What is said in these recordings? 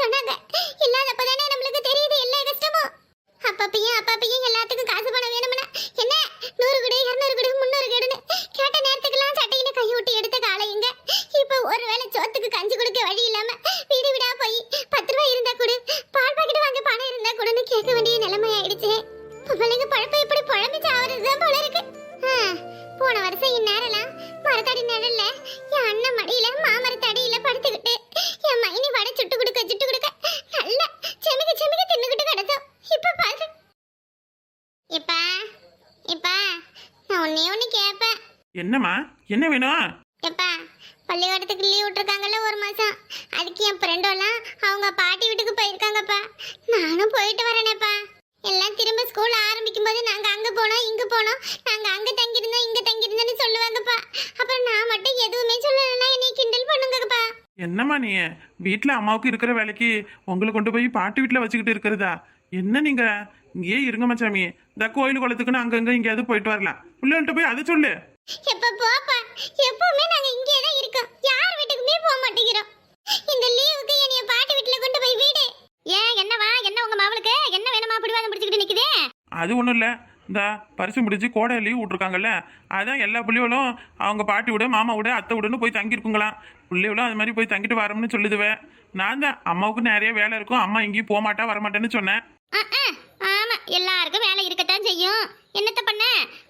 சொன்னாங்க என்னம்மா? என்ன வேணும்? எப்பா பள்ளிக்கூடத்துக்கு லீவ் விட்டுருக்காங்கல்ல ஒரு மாசம். அதுக்கு என் ஃப்ரெண்டெல்லாம் அவங்க பாட்டி வீட்டுக்கு போயிருக்காங்கப்பா. நானும் போயிட்டு வரேனேப்பா. எல்லாம் திரும்ப ஸ்கூல் ஆரம்பிக்கும் போது நாங்க அங்க போனோம் இங்க போனோம். நாங்க அங்க தங்கியிருந்தோம் இங்க தங்கியிருந்தோம்னு சொல்லுவாங்கப்பா. அப்புறம் நான் மட்டும் எதுவுமே சொல்லலைன்னா என்னை கிண்டல் பண்ணுங்கப்பா. என்னம்மா நீ? வீட்டில் அம்மாவுக்கு இருக்கிற வேலைக்கு உங்களை கொண்டு போய் பாட்டி வீட்டில் வச்சுக்கிட்டு இருக்கிறதா? என்ன நீங்க? இங்கேயே இருங்க மச்சாமி இந்த கோயில் குளத்துக்குன்னு அங்கங்க எங்கேயாவது போயிட்டு வரலாம். பிள்ளைகள்கிட்ட போய் அதை சொல்லு. எப்ப போப்பா? எப்பவுமே நாங்க இங்கே தான் இருக்கோம். யார் வீட்டுக்குமே போக மாட்டேங்கிறோம். இந்த லீவுக்கு என்னைய பாட்டி வீட்டுல கொண்டு போய் வீடு. ஏன் என்னவா என்ன உங்க மாவளுக்கு? என்ன வேணுமா பிடிவாதம் பிடிச்சிக்கிட்டு நிக்குதே? அது ஒன்றும் இல்லை. இந்த பரிசு முடிச்சு கோடை லீவ் விட்ருக்காங்கல்ல அதான் எல்லா பிள்ளைகளும் அவங்க பாட்டி விட மாமா விட அத்தை விடன்னு போய் தங்கியிருக்குங்களாம். பிள்ளைகளும் அது மாதிரி போய் தங்கிட்டு வரோம்னு சொல்லுதுவேன் நான் தான் அம்மாவுக்கு நிறைய வேலை இருக்கும். அம்மா எங்கேயும் போக மாட்டா வரமாட்டேன்னு சொன்னேன். ஆமா எல்லாருக்கும் வேலை இருக்கத்தான் செய்யும். என்னத்த பண்ண?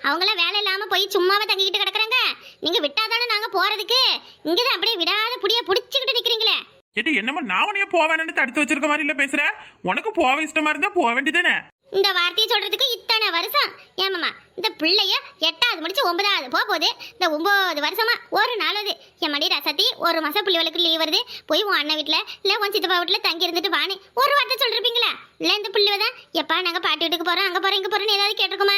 அவங்களாம் வேலை இல்லாம போய் சும்மாவே தங்கிக்கிட்டு கிடக்குறாங்க. நீங்க விட்டாதானே நாங்க போறதுக்கு? இங்கதான் அப்படியே விடாத புடிய புடிச்சுக்கிட்டு நிக்கிறீங்களே. ஏடி என்னமோ நான் உனைய போவேன்னு தடுத்து வச்சிருக்க மாதிரி இல்லை பேசுற? உனக்கு போக இஷ்டமா இருந்தா போக வேண்டியதானே இந்த வார்த்தையை சொல்றதுக்கு இத்தனை வருஷம்? ஏமாமா இந்த பிள்ளைய எட்டாவது முடிச்சு ஒன்பதாவது போக போகுது. இந்த ஒன்பது வருஷமா ஒரு நாளாவது என் மடி ரசத்தி ஒரு மாசம் பிள்ளைகளுக்கு லீவ் வருது. போய் உன் அண்ணன் வீட்டுல இல்ல உன் சித்தப்பா வீட்டுல தங்கி இருந்துட்டு வானே ஒரு வார்த்தை சொல்லிருப்பீங்களா? இல்ல இந்த பிள்ளை தான் எப்பா நாங்க பாட்டி வீட்டுக்கு போறோம் அங்க போறோம் இங்க போறோம்னு ஏதாவது கேட்டிருக்கோமா?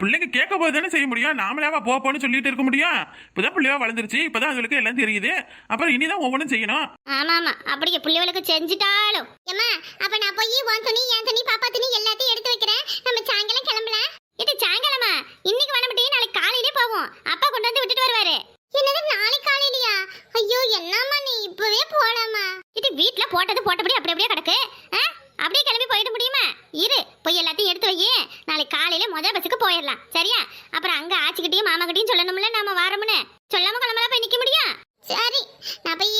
பிள்ளைங்க கேட்க போது தானே செய்ய முடியும்? நாமளாவா போ போன்னு சொல்லிட்டு இருக்க முடியும்? இப்பதான் பிள்ளைவா வளர்ந்துருச்சு. இப்பதான் அதுகளுக்கு எல்லாம் தெரியுது. அப்புறம் இனிதான் ஒவ்வொன்றும் செய்யணும். ஆமா ஆமா அப்படியே பிள்ளைகளுக்கு செஞ்சுட்டாலும். ஏமா அப்ப நான் போய் உன் துணி என் துணி பாப்பா துணி எல்லாத்தையும் எடுத்து வைக்கிறேன். நம்ம சாயங்காலம் கிளம்பலாம் இது சாயங்காலமா? இன்னைக்கு வர நாளைக்கு காலையிலே போவோம். அப்பா கொண்டு வந்து விட்டுட்டு வருவாரு. என்னது நாளைக்கு காலையிலயா? ஐயோ என்னம்மா நீ இப்பவே போலாமா இது வீட்டுல போட்டது போட்டபடி அப்படி அப்படியே கிடக்கு. ஆ? அப்படியே கிளம்பி போயிட முடியுமா? இரு போய் எல்லாத்தையும் எடுத்து வை. நாளைக்கு காலையில முதல் பஸ்ஸுக்கு போயிடலாம். சரியா? அப்புறம் அங்க ஆச்சிக்கிட்டையும் மாமா கிட்டையும் சொல்லணும்ல நாம வாரம்னு. சொல்லாம கிளம்பலாம் போய் நிக்க முடியும்? சரி நான் போய்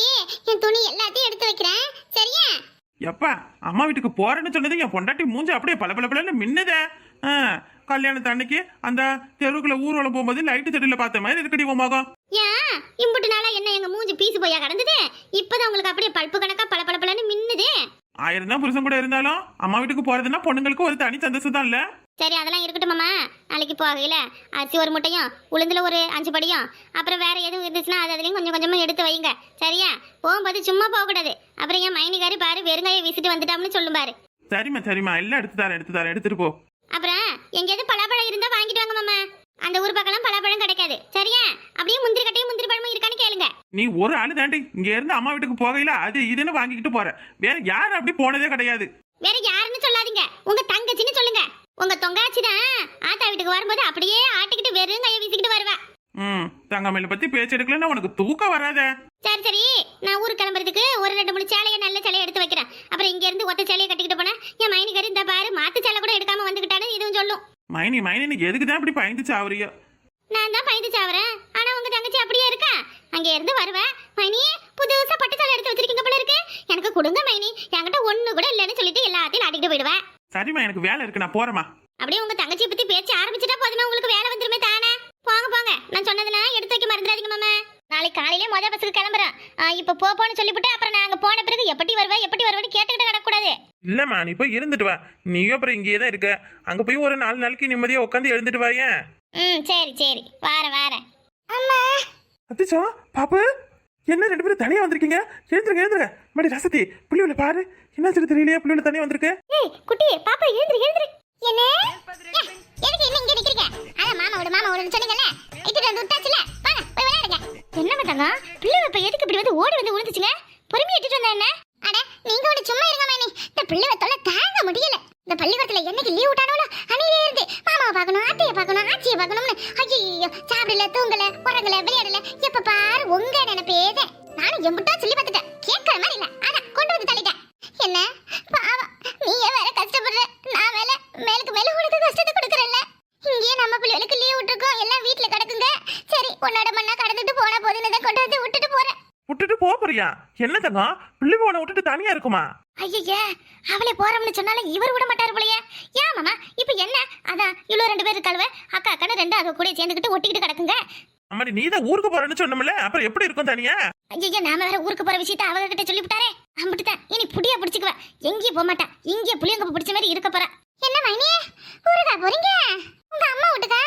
என் துணி எல்லாத்தையும் எடுத்து வைக்கிறேன். சரியா? எப்பா அம்மா வீட்டுக்கு போறேன்னு சொன்னது என் பொண்டாட்டி மூஞ்சி அப்படியே பல பல பலன்னு மின்னுதே கல்யாணத்து அன்னைக்கு அந்த தெருவுக்குள்ள ஊர்வலம் போகும்போது லைட்டு செடியில பார்த்த மாதிரி இருக்கடி உன் முகம். ஏன்? இம்புட்டு நாளா என்ன எங்க மூஞ்சி பீசு போயா கிடந்தது? இப்பதான் உங்களுக்கு அப்படியே பல்ப்பு கணக்கா பல பல பலன்னு மின்னுது. ஆயிரம் தான் புருஷன் கூட இருந்தாலும் அம்மா வீட்டுக்கு போறதுன்னா பொண்ணுங்களுக்கு ஒரு தனி சந்தோஷம் தான் இல்ல? சரி அதெல்லாம் இருக்கட்டும் மாமா. நாளைக்கு போகையில அரிசி ஒரு முட்டையும் உளுந்துல ஒரு அஞ்சு படியும். அப்புறம் வேற எதுவும் இருந்துச்சுன்னா அது அதுலயும் கொஞ்சம் கொஞ்சமா எடுத்து வைங்க சரியா? போகும்போது சும்மா போக கூடாது அப்புறம் என் மைனிகாரி பாரு வெறுங்காயை வீசிட்டு வந்துட்டாம்னு சொல்லும் பாரு சரிம்மா சரிம்மா. எல்லாம் எடுத்து தரேன் எடுத்து தரேன். எடுத்துட்டு போ. அப்புறம் எங்கேயாவது பலாப்பழம் இருந்தா வாங்கிட்டு வாங்க மாமா. நீ ஒரு ஆளு தாண்டி இங்க இருந்து அம்மா வீட்டுக்கு போகையில அது இதுன்னு வாங்கிக்கிட்டு போற. வேற யாரும் அப்படி போனதே கிடையாது. வேற யாருன்னு சொல்லாதீங்க. உங்க தங்கச்சின்னு சொல்லுங்க. உங்க தொங்காச்சி தான் ஆத்தா வீட்டுக்கு வரும்போது அப்படியே ஆட்டிக்கிட்டு வெறும் கையை வீசிக்கிட்டு வருவா. ம் தங்கமயில பத்தி பேச்சு எடுக்கலன்னா உனக்கு தூக்கம் வராதே. சரி சரி. நான் ஊருக்கு கிளம்புறதுக்கு ஒரு ரெண்டு மூணு சேலையை நல்ல சேலையை எடுத்து வைக்கிறேன். அப்புறம் இங்க இருந்து ஒத்த சேலையை கட்டிக்கிட்டு போனேன் என் மைனிகாரி இந்த பாரு மாத்து சேலை கூட எடுக்காம வந்துகிட்டானு இதுவும் சொல்லும். மைனி மைனி நீ எதுக்கு தான் இப்படி பயந்து சாவறியோ? நான் தான் பயந்து சாவறேன். உங்க தங்கச்சி அப்படியே இருக்கா? அங்க இருந்து வருவேன் மைனி புதுசா பட்டு சேலை எடுத்து வச்சிருக்கீங்க போல இருக்கு. எனக்கு கொடுங்க மைனி. என்கிட்ட ஒண்ணு கூட இல்லைன்னு சொல்லிட்டு எல்லாத்தையும் ஆட்டிக்கிட்டு போயிடுவேன் சரிம்மா எனக்கு வேலை இருக்கு. நான் போறேம்மா. அப்படியே உங்க தங்கச்சியை பத்தி பேச்சு ஆரம்பிச்சிட்டா போதுமே? உங்களுக்கு வேலை வந்துருமே தானே? போங்க போங்க. நான் சொன்னதெல்லாம் எடுத்து வைக்க மறந்துடாதீங்க மாமா. நாளைக்கு காலையிலே மொதல் பஸ்ஸுக்கு கிளம்புறேன் இப்ப போ போன்னு சொல்லிவிட்டு அப்புறம் நாங்க போன பிறகு எப்படி வருவா எப்படி வருவேன்னு கேட்டுக்கிட்டு கிடக்கூடாது இல்லம்மா நீ போய் இருந்துட்டு வா. நீயும் அப்புறம் இங்கேயே தான் இருக்க. அங்க போய் ஒரு நாலு நாளைக்கு நிம்மதியா உட்காந்து எழுந்துட்டு வாயேன் ம் சரி சரி. வாரேன் வாரேன். அத்திச்சா பாப்பு என்ன ரெண்டு பேரும் தனியா வந்திருக்கீங்க? எழுந்துருங்க எழுந்துருங்க. மடி ரசத்தி புள்ளியோட பாரு. என்ன சொல்லி தெரியலையா புள்ளியோட தனியா வந்திருக்கு. ஏய் குட்டி பாப்பா எழுந்திரு எழுந்திரு. என்ன? ஏய், எதுக்கு என்ன இங்க நிக்கிறீங்க? அதான் மாமா விடு மாமா விடுன்னு சொன்னீங்கல்ல? இட்டுட்டு வந்து விட்டாச்சுல வாங்க போய் விளையாடுங்க. என்ன மத்தங்க பிள்ளை இப்ப எதுக்கு இப்படி வந்து ஓடி வந்து விழுந்துச்சுங்க பொறுமையா இட்டுட்டு வந்தா என்ன? அட நீங்க ஒண்ணு சும்மா இருங்க மேனி இந்த பிள்ளை தொல்லை தாங்க முடியல. இந்த பள்ளிக்கூடத்துல என்னைக்கு லீவ் விட்டானோ அன்னையிலே இருந்து. சாப்பிடல தூங்கல உறங்கல விளையாடல. எப்ப பாரு உங்க நினைப்பேதே நானும் எம்பிட்டா சொல்லி பார்த்துட்டேன். கேட்கற மாதிரி இல்ல. அதான் கொண்டு வந்து தள்ளிட்டேன். என்ன? பாவம். நீயே வேற கஷ்டப்படுற. நான் வேற மேலுக்கு மேல உனக்கு கஷ்டத்தை கொடுக்கறல்ல இங்கேயே நம்ம பிள்ளைகளுக்கு லீவ் விட்டுருக்கோம். எல்லாம் வீட்ல கிடக்குங்க. சரி உன்னோட மண்ணா கடந்துட்டு போனா போதுன்னு தான் கொண்டு வந்து விட்டுட்டு போறேன். விட்டுட்டு போக போறியா? என்ன தங்கம்? பிள்ளை போன விட்டுட்டு தனியா இருக்குமா? ஐயய்ய அவளே போறோம்னு சொன்னாலும் இவர் விட மாட்டாரு போலயே ஏன் மாமா இப்ப என்ன அதான் இவ்வளவு ரெண்டு பேர் இருக்காளுவ? அக்கா அக்கான்னு ரெண்டு அவ கூட சேர்ந்துக்கிட்டு ஒட்டிக்கிட்டு கிடக்குங்க. அம்மாடி நீ தான் ஊருக்கு போறேன்னு சொன்னோம்ல அப்புறம் எப்படி இருக்கும் தனியா? ஐயய்ய நாம வேற ஊருக்கு போற விஷயத்த அவங்க கிட்ட சொல்லி விட்டாரே அம்பிட்டுதான் இனி புடியா பிடிச்சுக்குவ. எங்கேயும் போக மாட்டா. இங்கே புளியங்க பிடிச்ச மாதிரி இருக்க போறா. என்ன மைனியே ஊருக்கா போறீங்க? உங்க அம்மா வீட்டுக்கா?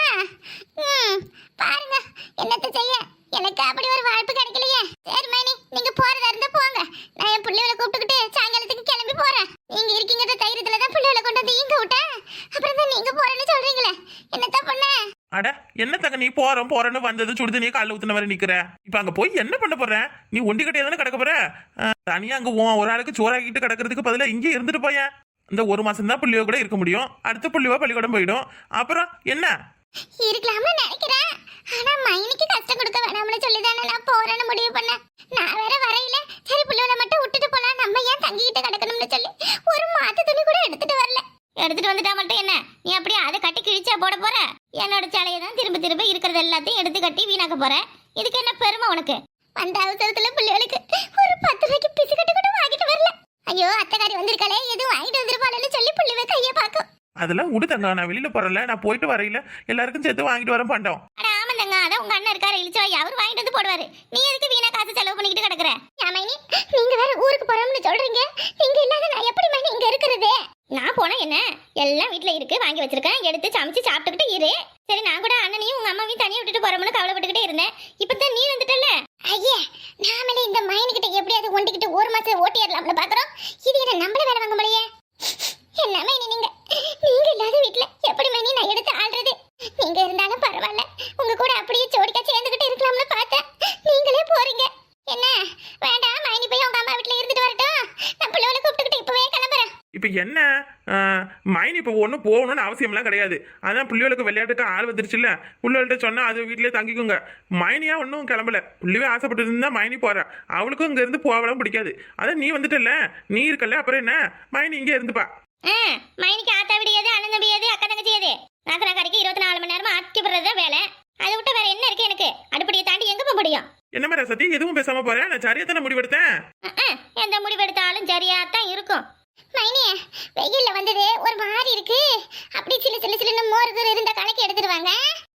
ம் பாருங்க என்னத்த செய்ய? எனக்கு அப்படி ஒரு வாய்ப்பு கிடைக்கலையே. சரி மைனி நீங்க போறதா இருந்தா போங்க. நான் என் பிள்ளைகளை கூப்பிட்டுக்கிட்டு சாயங்காலத்துக்கு கிளம்பி போறேன். நீங்க இருக்கீங்கிற தைரியத்துல தான் பிள்ளைகளை கொண்டு வந்து இங்க விட்டேன். அப்புறம் தான் நீங்க போறேன்னு சொல்றீங்களே. என்னத்தான் பண்ண? அட என்ன தங்க நீ போறோம் போறேன்னு வந்தது சுடுது நீ கால ஊத்துன வரை நிக்கிற. இப்ப அங்க போய் என்ன பண்ண போற? நீ ஒண்டி கட்டையா தானே கிடக்க போற? தனியா அங்க ஒரு ஆளுக்கு சோறாக்கிட்டு கிடக்கிறதுக்கு பதிலாக இங்கே இருந்துட்டு போயேன். இந்த ஒரு மாசம் தான் புள்ளியோ கூட இருக்க முடியும். அடுத்த புள்ளியோ பள்ளிக்கூடம் போயிடும். அப்புறம் என்ன? இருக்கலாம்னு நினைக்கிறேன். ஆனா மைனிக்கு கஷ்டம் கொடுக்க வேணாம்னு சொல்லி தானே நான் போறேன்னு முடிவு பண்ணேன். நான் வேற வரையில சரி பிள்ளைகளை மட்டும் விட்டுட்டு போலாம். நம்ம ஏன் தங்கிக்கிட்டு கிடக்கணும்னு சொல்லி ஒரு மாத்து துணி கூட எடுத்துட்டு வரல. எடுத்துட்டு வந்துட்டா மட்டும் என்ன? நீ அப்படியே அதை கட்டி கிழிச்சா போட போற? என்னோட சேலையை தான் திரும்ப திரும்ப இருக்கிறது எல்லாத்தையும் எடுத்து கட்டி வீணாக்க போற? இதுக்கு என்ன பெருமை உனக்கு? அந்த அவசரத்துல பிள்ளைகளுக்கு ஒரு பத்து ரூபாய்க்கு பிசு கூட வாங்கிட்டு வரல. ஐயோ அத்தகாரி வந்திருக்காளே எதுவும் வாங்கிட்டு வந்திருப்பாளேன்னு சொல்லி பிள்ளைவே கையை பார்க்கும். அதெல்லாம் விடு தங்க நான் வெளியில போறல நான் போயிட்டு வரையில எல்லாருக்கும் சேர்த்து வாங்கிட்டு வரேன் பண்டோம். அட ஆமாந்தங்க அதான் உங்க அண்ணன் இருக்காரு இழிச்சவாய். அவர் வாங்கிட்டு வந்து போடுவாரு. நீ எதுக்கு வீணா காசு செலவு பண்ணிக்கிட்டு கிடக்குற? யாமைனி நீங்க வேற ஊருக்கு போறோம்னு சொல்றீங்க. நீங்க இல்லாத நான் எப்படி மைனி இங்க இருக்கிறது? நான் போனா என்ன? எல்லாம் வீட்ல இருக்கு வாங்கி வச்சிருக்கேன். எடுத்து சமைச்சு சாப்பிட்டுக்கிட்டு இரு. சரி நான் கூட அண்ணனையும் உங்க அம்மாவையும் தனியா விட்டுட்டு போறோம்னு கவலைப்பட்டுக்கிட்டே இருந்தேன். இப்பதான் நீ வந்துட்டல ஐயே நாமளே இந்த மைனி கிட்ட எப்படியாவது ஒண்டிக்கிட்டு ஒரு மாசம் ஓட்டிடலாம்னு பாக்குறோம் இது என்ன நம்மள வேலை வாங்க முடியே எல்லாமே இனி நீங்க நீங்க இல்லாத வீட்டுல எப்படி மணி நான் எடுத்து ஆள்றது? நீங்க இருந்தாலும் பரவாயில்ல. உங்க கூட அப்படியே ஜோடிக்கா சேர்ந்துகிட்டு இருக்கலாம்னு பார்த்தேன். நீங்களே போறீங்க. என்ன? வேண்டாம் மைனி போய் உங்க அம்மா வீட்டுல இருந்துட்டு வரட்டும். நான் பிள்ளைகளை கூப்பிட்டுக்கிட்டு இப்பவே கிளம்புறேன். இப்ப என்ன? மைனி இப்ப ஒன்றும் போகணும்னு அவசியம்லாம் கிடையாது. அதான் பிள்ளைகளுக்கு விளையாட்டுக்கு ஆள் வந்துருச்சுல்ல. பிள்ளைகள்ட்ட சொன்னா அது வீட்டிலே தங்கிக்குங்க. மைனியா ஒன்றும் கிளம்பல. பிள்ளைவே ஆசைப்பட்டு இருந்தா மைனி போறா. அவளுக்கும் இங்க இருந்து போகலாம் பிடிக்காது. அதான் நீ வந்துட்டல நீ இருக்கல அப்புறம் என்ன? மைனி இங்கே இருந்துப்பா. மைனிக்கு ஆத்தா விடியாது அண்ணன் தம்பியாது அக்கா தங்கச்சியாது நாத்தனாக்காரிக்கு இருபத்தி நாலு மணி நேரமா ஆக்கி விடுறது வேலை. அதை விட்டு வேற என்ன இருக்கு எனக்கு? அடுப்படியை தாண்டி எங்க போக முடியும்? என்ன மாதிரி சத்தி? எதுவும் பேசாம போறேன் நான் சரியா தானே முடிவெடுத்தேன்? எந்த முடிவெடுத்தாலும் சரியா தான் இருக்கும். மைனியே வெயில்ல வந்தது ஒரு மாதிரி இருக்கு. அப்படி சிலு சிலு சிலுன்னு மோர்கள் இருந்த கலக்கி எடுத்துருவாங்க.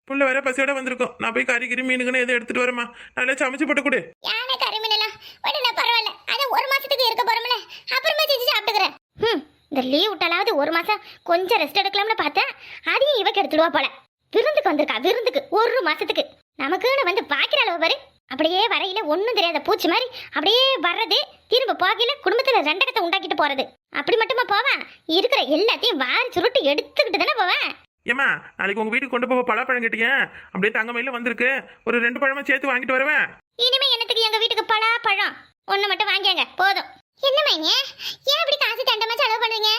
புள்ள வேற பசியோட வந்திருக்கும். நான் போய் கறி கிரி மீனுக்குன்னு எதுவும் எடுத்துட்டு வரேம்மா. நல்லா சமைச்சு போட்டு கொடு. யானை கருமினலாம் உடனே பரவாயில்ல. அது ஒரு மாசத்துக்கு இருக்க போறோம்ல. அப்புறமா செஞ்சு சாப்பிட்டுக்கிறேன். ம் இந்த லீவ் விட்டாலாவது ஒரு மாசம் கொஞ்சம் ரெஸ்ட் எடுக்கலாம்னு பார்த்தேன். அதையும் இவக்கு எடுத்துடுவா போல. விருந்துக்கு வந்திருக்கா விருந்துக்கு. ஒரு மாசத்துக்கு. நமக்குன்னு வந்து பாக்கிறாள் பாரு. அப்படியே வரையில ஒண்ணும் தெரியாத பூச்சி மாதிரி அப்படியே வர்றது திரும்ப போகையில குடும்பத்துல ரெண்டகத்தை உண்டாக்கிட்டு போறது. அப்படி மட்டுமா போவேன்? இருக்கிற எல்லாத்தையும் வாரி சுருட்டி எடுத்துக்கிட்டு தானே போவேன். ஏம்மா நாளைக்கு உங்க வீட்டுக்கு கொண்டு போக பலாப்பழம் கேட்டீங்க அப்படியே தங்கமையில வந்திருக்கு. ஒரு ரெண்டு பழமா சேர்த்து வாங்கிட்டு வருவேன். இனிமே என்னத்துக்கு எங்க வீட்டுக்கு பலா பழம் ஒண்ணு மட்டும் வாங்கியாங்க போதும். என்ன மைனிய ஏன் இப்படி காசு தண்டமா செலவு பண்றீங்க?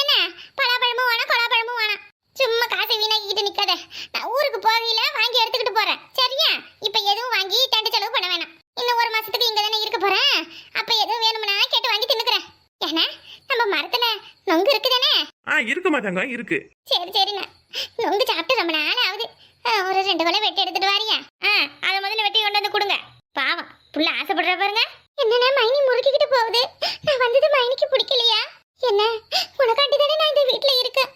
என்ன? பலாப்பழமும் வேணாம் கொலாப்பழமும் வேணாம் சும்மா காசை வீணாக்கிட்டு நிக்காத. நான் ஊருக்கு போகையில வாங்கி எடுத்துக்கிட்டு போறேன். சரியா? இப்ப எதுவும் வாங்கி தண்டு செலவு பண்ண வேணாம். இன்னும் ஒரு மாசத்துக்கு இங்க தானே இருக்க போறேன். அப்ப எதுவும் வேணும்னா கேட்டு வாங்கி தின்னுக்கிறேன். ஏன்னா நம்ம மரத்துல நொங்கு இருக்குதானே ஆ இருக்குமா தங்கம்? இருக்கு. சரி சரிண்ணா நொங்கு சாப்பிட்டு ரொம்ப நாள் ஆகுது. ஆ, ஒரு ரெண்டு கொலை வெட்டி எடுத்துட்டு வாரியா? ஆ அதை முதல்ல வெட்டி கொண்டு வந்து கொடுங்க. பாவம் புள்ள ஆசைப்படுற பாருங்க. என்னண்ணா மைனி முறுக்கிக்கிட்டு போகுது. நான் வந்தது மைனிக்கு பிடிக்கலையா? என்ன? உனக்காண்டி தானே நான் இந்த வீட்ல இருக்கேன்.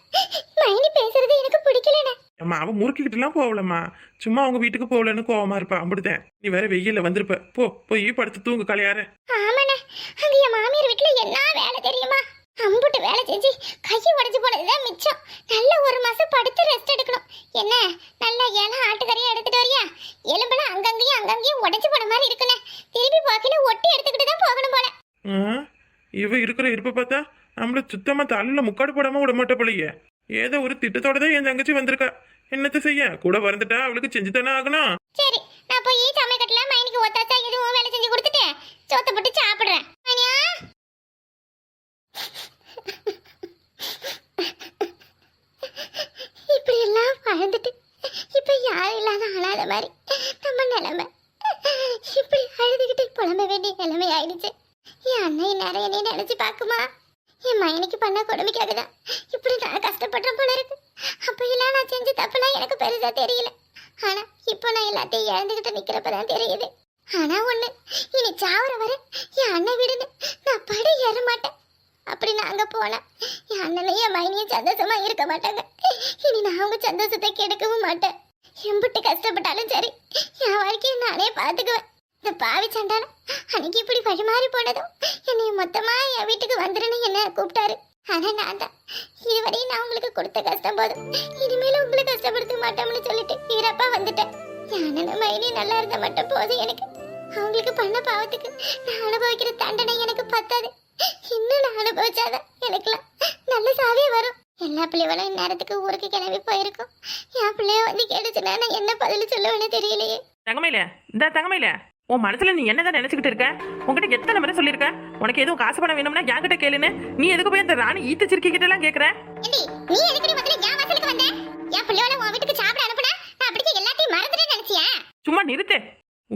மைனி பேசுறது எனக்கு பிடிக்கலண்ணா. அம்மா அவன் முறுக்கிக்கிட்டுலாம் போகலம்மா. சும்மா அவங்க வீட்டுக்கு போகலன்னு கோவமா இருப்பா. அப்படித்தான் நீ வேற வெயில்ல வந்திருப்ப. போ போய் படுத்து தூங்கு கலையார. ஆமாண்ணா. அங்க என் மாமியார் வீட்ல என்ன வேலை தெரியுமா? அம்புட்டு வேலை செஞ்சு கையை உடைச்சு போனதுதான் மிச்சம். நல்ல ஒரு மாசம் படுத்து ரெஸ்ட் எடுக்கணும். என்ன? நல்லா ஏன்னா ஆட்டுக்கறியை எடுத்துட்டு வரியா? எலும்பெல்லாம் அங்கங்கேயும் அங்கங்கேயும் உடைச்சு போன மாதிரி இருக்குண்ணே. திருப்பி பார்க்க இவ இருக்கிற இருப்ப பார்த்தா நம்மள சுத்தமா தலையில முக்காடு போடாம விட மாட்ட போலயே. ஏதோ ஒரு திட்டத்தோட தான் என் தங்கச்சி வந்திருக்கா. என்னத்த செய்ய? கூட பிறந்துட்டா அவளுக்கு செஞ்சு தானே ஆகணும்? சரி நான் போய் சமையக்கட்டுல மைனிக்கு ஒத்தாச்சா எதுவும் வேலை செஞ்சு கொடுத்துட்டு சோத்த போட்டு சாப்பிடுறேன். இப்படி எல்லாம் வாழ்ந்துட்டு இப்ப யாரும் இல்லாத அழாத மாதிரி. நிலைமை இப்படி அழுதுகிட்டு புலம்ப வேண்டிய நிலைமை ஆயிடுச்சு. என் அண்ணன் நிறைய நீ நினைச்சு பாக்குமா என் மைனிக்கு பண்ண கொடுமைக்காக தான். இப்படி நான் கஷ்டப்படுற போல இருக்கு. அப்ப எல்லாம் நான் செஞ்ச தப்புலாம் எனக்கு பெருசா தெரியல. ஆனா இப்போ நான் எல்லாத்தையும் இழந்துகிட்டு நிக்கிறப்பதான் தெரியுது. ஆனா ஒண்ணு இனி சாவர வர என் அண்ணன் வீடுன்னு நான் படி ஏற மாட்டேன். அப்படி நான் அங்க போனா என் அண்ணனும் என் மைனியும் சந்தோஷமா இருக்க மாட்டாங்க. இனி நான் அவங்க சந்தோஷத்தை கெடுக்கவும் மாட்டேன். எம்பிட்டு கஷ்டப்பட்டாலும் சரி என் வாழ்க்கையை நானே பார்த்துக்குவேன். இந்த பாவி சண்டாலும் அன்னைக்கு இப்படி வழிமாறி போனதும் என்னை மொத்தமாக என் வீட்டுக்கு வந்துருன்னு என்ன கூப்பிட்டாரு. ஆனால் நான் தான். இதுவரையும் நான் உங்களுக்கு கொடுத்த கஷ்டம் போதும். இனிமேல் உங்களை கஷ்டப்படுத்த மாட்டோம்னு சொல்லிட்டு வீரப்பா வந்துட்டேன் என் அண்ணனும் மைனி நல்லா இருந்த மட்டும் போதும் எனக்கு. அவங்களுக்கு பண்ண பாவத்துக்கு நான் அனுபவிக்கிற தண்டனை எனக்கு பத்தாது. இன்னும் நான் அனுபவிச்சாதான் எனக்குலாம் நல்ல சாவே வரும். எல்லா பிள்ளைகளும் இந்நேரத்துக்கு ஊருக்கு கிளம்பி போயிருக்கும். என் பிள்ளைய வந்து கேட்டுச்சுன்னா நான் என்ன பதில் சொல்லுவேன்னு தெரியலையே. தங்கமையில இந்த தங்கமையில. உன் மனசுல நீ என்னதான் நினைச்சுக்கிட்டு இருக்க? உன்கிட்ட எத்தனை முறை சொல்லியிருக்க? உனக்கு எதுவும் காசு பணம் வேணும்னா என்கிட்ட கேளுன்னு? நீ எதுக்கு போய் இந்த ராணி ஈத்த சிறுக்கிட்ட எல்லாம் கேக்குற நீ எதுக்கு முதல்ல என் வாசலுக்கு வந்த? என் பிள்ளையோட உன் வீட்டுக்கு சாப்பிட அனுப்புனா? நான் அப்படியே எல்லாத்தையும் மறந்துட்டேன்னு நினைச்சியா? சும்மா நிறுத்து.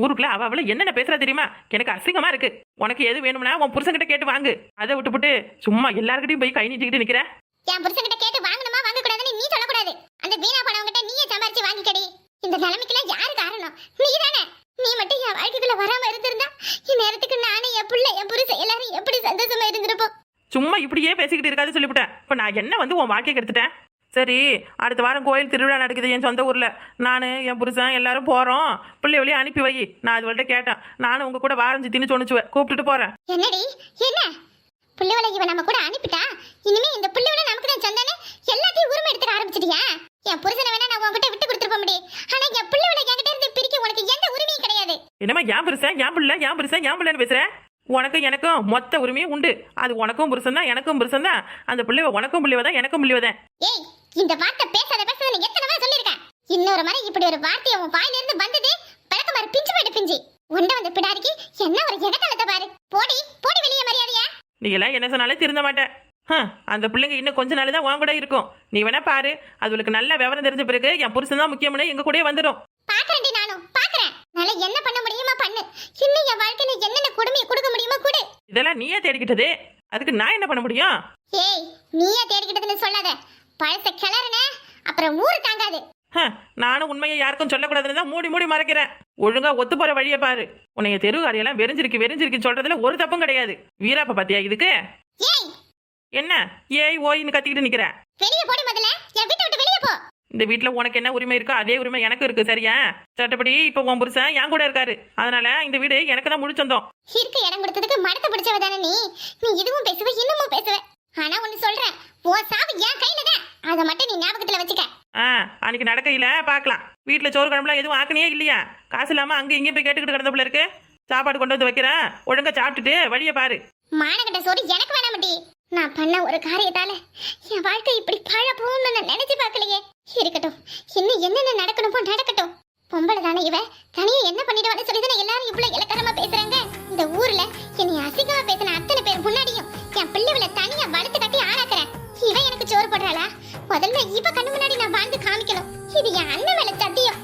ஊருக்குள்ள அவ அவள என்னென்ன பேசுறா தெரியுமா? எனக்கு அசிங்கமா இருக்கு. உனக்கு எது வேணும்னா உன் புருஷன்கிட்ட கேட்டு வாங்கு. அதை விட்டுப்புட்டு சும்மா எல்லார்கிட்டயும் போய் கை நீட்டிக்கிட்டு நிக்கிற? என் புருஷன்கிட்ட கேட்டு வாங்கணுமா வாங்க கூடாதுன்னு நீ சொல்லக்கூடாது. அந்த வீணா பணவங்கிட்ட நீயே சம்பாரிச்சு வாங்கிக்கடி. இந்த நிலைமைக்கெல்லாம் யாரு காரணம்? நீ தானே நீ மட்டும் என் வாழ்க்கைக்குள்ள வராம இருந்திருந்தா இந்நேரத்துக்கு நானே என் பிள்ளை என் புருஷன் எல்லாரும் எப்படி சந்தோஷமா இருந்திருப்போம்? சும்மா இப்படியே பேசிக்கிட்டு இருக்காது சொல்லிவிட்டேன். இப்போ நான் என்ன வந்து உன் வாழ்க்கையை கெடுத்துட்டேன் சரி அடுத்த வாரம் கோயில் திருவிழா நடக்குது என் சொந்த ஊரில். நான் என் புருஷன் எல்லாரும் போகிறோம் பிள்ளை வழியை அனுப்பி வை. நான் அதுவள்கிட்ட கேட்டேன். நானும் உங்க கூட வாரஞ்சி தின்னு சொன்னிச்சுவேன். கூப்பிட்டுட்டு போகிறேன் என்னடி? என்ன? புள்ளிவளை இவன் நம்ம கூட அனுப்பிட்டா இனிமே இந்த புள்ளிவளை நமக்கு தான் சொந்தானே எல்லாத்தையும் உரிமை எடுத்துக்க ஆரம்பிச்சிட்டியா? என் புருஷனை வேணா நான் உன்கிட்ட விட்டு கொடுத்துருப்ப முடியும் ஆனா என் புள்ளிவளை என்கிட்ட இருந்து பிரிக்க உனக்கு எந்த உரிமையும் கிடையாது. என்னம்மா ஏன் புருஷன்? ஏன் பிள்ளை? ஏன் புருஷன்? ஏன் பிள்ளைன்னு பேசுகிறேன் உனக்கும் எனக்கும் மொத்த உரிமையும் உண்டு. அது உனக்கும் புருஷன் தான் எனக்கும் புருஷன் தான். அந்த பிள்ளைவ உனக்கும் பிள்ளைவ தான் எனக்கும் பிள்ளைவ தான். ஏய் இந்த வார்த்தை பேசாத பேசாத நான் எத்தனை முறை சொல்லியிருக்கேன் இன்னொரு முறை இப்படி ஒரு வார்த்தையை உன் வாயில இருந்து வந்தது பழக்க மாதிரி பிஞ்சு போயிட்டு பிஞ்சு. உண்ட வந்து பிடாரிக்கு என்ன ஒரு எகத்தலத்தை பாரு. போடி. நீ எல்லாம் என்ன சொன்னாலே திருந்த மாட்டேன். அந்த பிள்ளைங்க இன்னும் கொஞ்ச நாள் தான் உன் கூட இருக்கும். நீ வேணா பாரு அதுகளுக்கு நல்ல விவரம் தெரிஞ்ச பிறகு என் புருஷன் தான் முக்கியம்னு எங்க கூடயே வந்துடும் பாக்குறேன்டி நானும் பாக்குறேன். நாளை என்ன பண்ண முடியுமா பண்ணு. இன்னும் என் வாழ்க்கையில என்னென்ன கொடுமையை கொடுக்க முடியுமா கொடு. இதெல்லாம் நீயே தேடிக்கிட்டது? அதுக்கு நான் என்ன பண்ண முடியும்? ஏய் நீயே தேடிக்கிட்டதுன்னு சொல்லாத. பழச கிளறுன அப்புறம் ஊரு தாங்காது. நானும் உண்மையை யாருக்கும் சொல்லக்கூடாதுன்னு தான் மூடி மூடி மறைக்கிறேன். ஒழுங்கா ஒத்து போற வழியை பாரு. உன்னைய தெரு காரியெல்லாம் வெறிஞ்சிருக்கு வெறிஞ்சிருக்குன்னு சொல்றதுல ஒரு தப்பும் கிடையாது. வீராப்ப பாத்தியா இதுக்கு? என்ன? ஏய் ஓயின்னு கத்திக்கிட்டு நிக்கிற. வெளியே போடி முதல்ல. என் வீட்டை விட்டு வெளியே போ. இந்த வீட்ல உனக்கு என்ன உரிமை இருக்கோ அதே உரிமை எனக்கு இருக்கு சரியா? சட்டப்படி இப்ப உன் புருஷன் என் கூட இருக்காரு. அதனால இந்த வீடு எனக்கு தான் முழிச்சந்தோம் இருக்க இடம் கொடுத்ததுக்கு மடத்த பிடிச்சவ தானே நீ. நீ இதுவும் பேசுவ இன்னமும் பேசுவ. ஆனா ஒண்ணு சொல்றேன் உன் சாவு என் கையில தான். அதை மட்டும் நீ ஞாபகத்துல வச்சுக்க. ஆ அன்னைக்கு நடக்கையில் பார்க்கலாம். வீட்டில் சோறு குழம்புலாம் எதுவும் ஆக்கணியே இல்லையா? காசு இல்லாமல் அங்கே இங்கேயும் போய் கேட்டுக்கிட்டு கிடந்த போல இருக்கு. சாப்பாடு கொண்டு வந்து வைக்கிறேன். ஒழுங்கா சாப்பிட்டுட்டு வழியை பாரு. மானகட்ட சோறு எனக்கு வேணாமட்டி நான் பண்ண ஒரு காரியத்தால என் வாழ்க்கை இப்படி பழ போகணும்னு நான் நினைச்சு பார்க்கலையே. இருக்கட்டும். இன்னும் என்னென்ன நடக்கணுமோ நடக்கட்டும். பொம்பளை தானே இவ. தனியா என்ன பண்ணிடுவான்னு சொல்லி தானே எல்லாரும் இவ்வளவு இலக்கரமா பேசுறாங்க. இந்த ஊர்ல என்னை அசிங்கமா பேசின அத்தனை பேர் முன்னாடியும் என் பிள்ளைகளை தனியா வளர்த்து கட்டி இவன் எனக்கு சோறு போடுறாளா? முதல்ல இப்ப கண்ணு முன்னாடி நான் வாழ்ந்து காமிக்கணும். இது என் அண்ணன் மேல சத்தியம்.